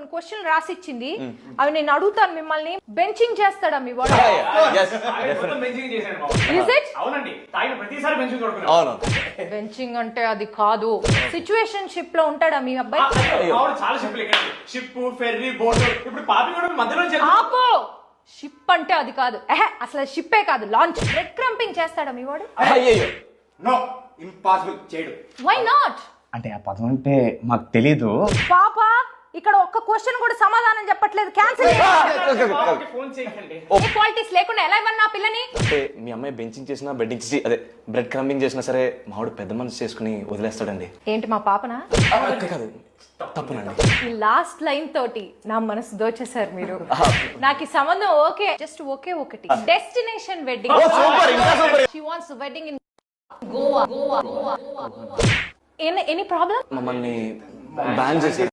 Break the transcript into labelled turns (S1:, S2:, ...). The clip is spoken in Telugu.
S1: కొన్ని క్వశ్చన్ రాసిచ్చింది. అవి నేను అడుగుతాను మిమ్మల్ని. బెంచింగ్ చేస్తాడా మీ వాడు.
S2: బెంచింగ్
S1: అంటే అది కాదు. సిచ్యువేషన్ షిప్లో ఉంటాడా మీ అబ్బాయి?
S2: ఆవిడ చాలా షిప్లు ఎక్కండి. షిప్ ఫెర్రీ బోట్ ఇప్పుడు పాపి కూడా మధ్యలో చేరుతుంది.
S1: ఆపో! షిప్ అంటే అది కాదు. ఎహె అసలు షిప్పే కాదు. లాంచ్ బ్రెడ్ క్రంపింగ్ చేస్తాడా మీ వాడు?
S2: నో ఇంపాసిబుల్ చేయడు.
S1: వై నాట్
S3: అంటే ఆ పదం అంటే మాకు తెలీదు.
S1: పాప ఇక్కడ ఒక్క క్వశ్చన్ కూడా సమాధానం చెప్పట్లేదు. క్యాన్సిల్
S2: చేయకండి.
S1: క్వాలిటీస్ లేకుండా ఎలా ఇవ్వను నా పిల్లని?
S3: అంటే మీ అమ్మాయి బెంచింగ్ చేసినా బెడ్డింగ్ చేసి అదే బ్రెడ్ క్రంబింగ్ చేసినా సరే మావాడు పెద్ద మనసు చేసుకుని వదిలేస్తాడండి.
S1: ఏంటి మా పాపనా?
S3: కాదు తప్పునండి.
S1: ఈ లాస్ట్ లైన్ తోటి నా మనసు దోచేశారు మీరు. నాకు ఈ సంబంధం ఓకే జస్ట్ ఓకే ఒకటి. డెస్టినేషన్ వెడ్డింగ్
S3: సూపర్ ఇంకా super
S1: she wants wedding in Goa Goa Goa any problem
S3: మమ్మల్ని బ్యాన్ చేశారు.